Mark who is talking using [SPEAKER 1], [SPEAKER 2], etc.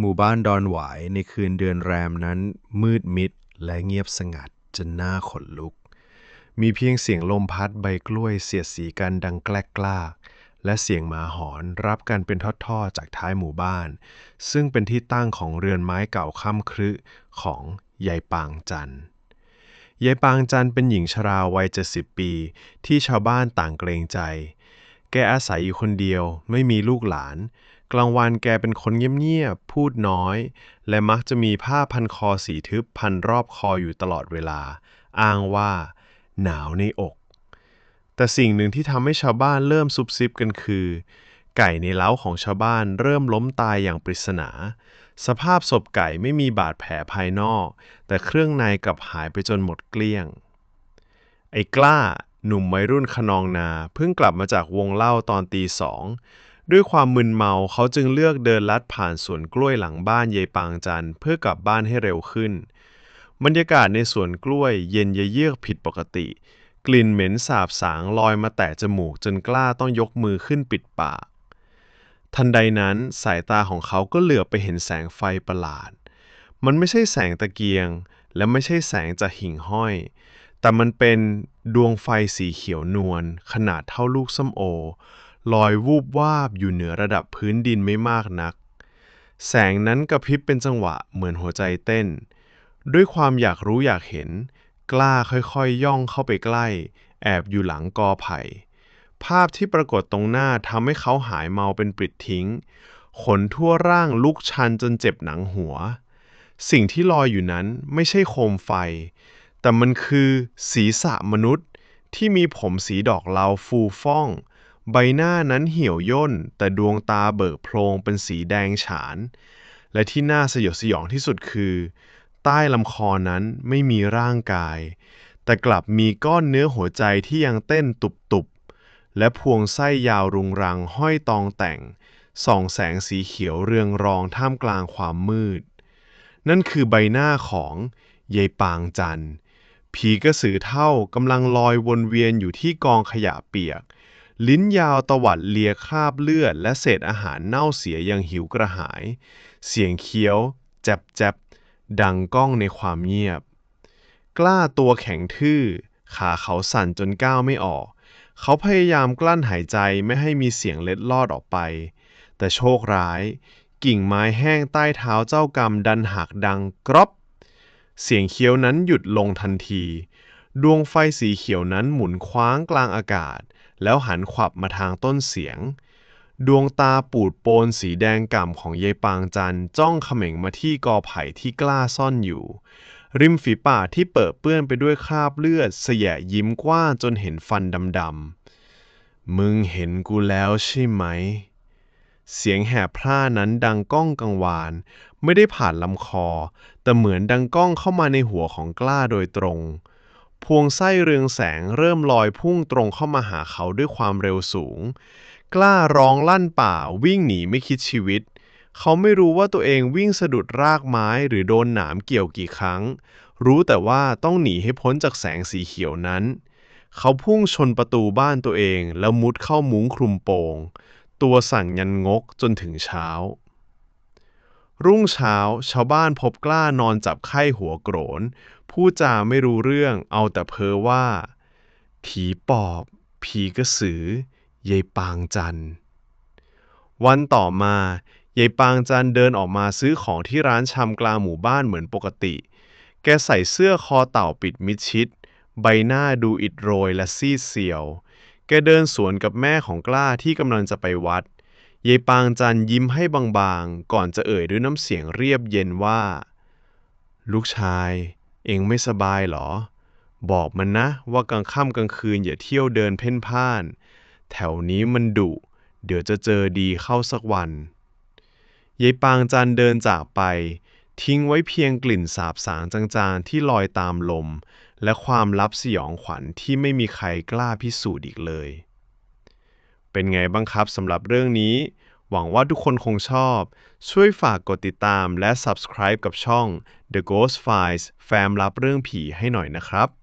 [SPEAKER 1] หมู่บ้านดอนหวายในคืนเดือนแรมนั้น มืดมิดและเงียบสงัดจนหน้าขนลุก มีเพียงเสียงลมพัดใบกล้วยเสียดสีกันดังแกลกกล้าและเสียงหมาหอนรับกันเป็นทอดๆจากท้ายหมู่บ้าน ซึ่งเป็นที่ตั้งของเรือนไม้เก่าค่ำครึของยายปางจันยายปางจันเป็นหญิงชราวัยเจ็ดสิบปี ที่ชาวบ้านต่างเกรงใจ แกอาศัยอยู่คนเดียวไม่มีลูกหลาน กลางวันแกเป็นคนเงียบๆ พูดน้อย และมักจะมีผ้าพันคอสีทึบพันรอบคออยู่ตลอดเวลา อ้างว่า หนาวในอก แต่สิ่งหนึ่งที่ทำให้ชาวบ้านเริ่มซุบซิบกันคือ ไก่ในเล้าของชาวบ้านเริ่มล้มตายอย่างปริศนา สภาพศพไก่ไม่มีบาดแผลภายนอก แต่เครื่องในกลับหายไปจนหมดเกลี้ยง ไอ้กล้าหนุ่มวัยรุ่นขนองนาเพิ่งกลับมาจากวงเล่าตอนตีสอง ด้วยความมึนเมาเขาจึงเลือกเดินลัดผ่านสวนกล้วยหลังบ้านยายปางจันเพื่อกลับบ้านให้เร็วขึ้น บรรยากาศในสวนกล้วยเย็นเยือกผิดปกติ กลิ่นเหม็นสาบสางลอยมาแตะจมูกจนกล้าต้องยกมือขึ้นปิดปาก ทันใดนั้นสายตาของเขาก็เหลือบไปเห็นแสงไฟประหลาด มันไม่ใช่แสงตะเกียง และไม่ใช่แสงจากหิ่งห้อย แต่มันเป็นดวงไฟสีเขียวนวลขนาดเท่าลูกส้มโอ ลอยวูบวาบอยู่เหนือระดับพื้นดินไม่มากนัก แสงนั้นกระพริบเป็นจังหวะเหมือนหัวใจเต้น ด้วยความอยากรู้อยากเห็น กล้าค่อยๆย่องเข้าไปใกล้ แอบอยู่หลังกอไผ่ ภาพที่ปรากฏตรงหน้าทำให้เขาหายเมาเป็นปลิดทิ้ง ขนทั่วร่างลุกชันจนเจ็บหนังหัว สิ่งที่ลอยอยู่นั้นไม่ใช่โคมไฟ แต่มันคือศีรษะมนุษย์ที่มีผมสีดอกเหลาฟูฟ่อง ใบหน้านั้นเหี่ยวย่นแต่ดวงตาเบิกโพรงเป็นสีแดงฉาน และที่น่าสยดสยองที่สุดคือ ใต้ลำคอนั้นไม่มีร่างกาย แต่กลับมีก้อนเนื้อหัวใจที่ยังเต้นตุบๆ และพวงไส้ยาวรุงรังห้อยตองแต่งส่องแสงสีเขียวเรืองรองท่ามกลางความมืด นั่นคือใบหน้าของยายปางจันผีกระสือเท่ากำลังลอยวนเวียนอยู่ที่กองขยะเปียก ลิ้นยาวตวัดเลียคราบเลือด และเศษอาหารเน่าเสียอย่างหิวกระหาย เสียงเคี้ยว แจบแจบดังก้องในความเงียบ กล้าตัวแข็งทื่อ ขาเขาสั่นจนก้าวไม่ออก เขาพยายามกลั้นหายใจไม่ให้มีเสียงเล็ดลอดออกไป แต่โชคร้าย กิ่งไม้แห้งใต้เท้าเจ้ากรรมดันหักดังกรอบ เสียงเคี้ยวนั้นหยุดลงทันที ดวงไฟสีเขียวนั้นหมุนคว้างกลางอากาศ แล้วหันขวับมาทางต้นเสียง ดวงตาปูดโปนสีแดงก่ำของยายปางจันจ้องเขม่งมาที่กอไผ่ที่กล้าซ่อนอยู่ ริมฝีปากที่เปิดเปื้อนไปด้วยคราบเลือดเสยะยิ้มกว้างจนเห็นฟันดำๆมึงเห็นกูแล้วใช่ไหม เสียงแหบพร่านั้นดังก้องกังวาน ไม่ได้ผ่านลำคอ แต่เหมือนดังก้องเข้ามาในหัวของกล้าโดยตรง พวงไส้เรืองแสงเริ่มลอยพุ่งตรงเข้ามาหาเขาด้วยความเร็วสูง กล้าร้องลั่นป่าวิ่งหนีไม่คิดชีวิต เขาไม่รู้ว่าตัวเองวิ่งสะดุดรากไม้หรือโดนหนามเกี่ยวกี่ครั้ง รู้แต่ว่าต้องหนีให้พ้นจากแสงสีเขียวนั้น เขาพุ่งชนประตูบ้านตัวเองแล้วมุดเข้ามุ้งคลุมโปง ตัวสั่งยันงกจนถึงเช้า รุ่งเช้า ชาวบ้านพบกล้านอนจับไข้หัวโกรนพูดจาไม่รู้เรื่องเอาแต่เพ้อว่า ผีปอบ ผีกระสือยายปางจัน วันต่อมายายปางจันเดินออกมาซื้อของที่ร้านชำกลางหมู่บ้านเหมือนปกติ แกใส่เสื้อคอเต่าปิดมิดชิด ใบหน้าดูอิดโรยและซีดเซียว แกเดินสวนกับแม่ของกล้าที่กำลังจะไปวัด ยายปางจันยิ้มให้บางๆ ก่อนจะเอ่ยด้วยน้ำเสียงเรียบเย็นว่า ลูกชาย เองไม่สบายเหรอ บอกมันนะว่ากลางค่ำกลางคืนอย่าเที่ยวเดินเพ่นพ่าน แถวนี้มันดุ เดี๋ยวจะเจอดีเข้าสักวันยายปางจันเดินจากไป ทิ้งไว้เพียงกลิ่นสาบสางจางๆ ที่ลอยตามลม และความลับสยองขวัญที่ไม่มีใครกล้าพิสูจน์อีกเลย เป็นไงบ้างครับสำหรับเรื่องนี้ หวังว่าทุกคนคงชอบ ช่วยฝากกดติดตามและ subscribe กับช่อง The Ghost Files แฟ้มรับเรื่องผีให้หน่อยนะครับ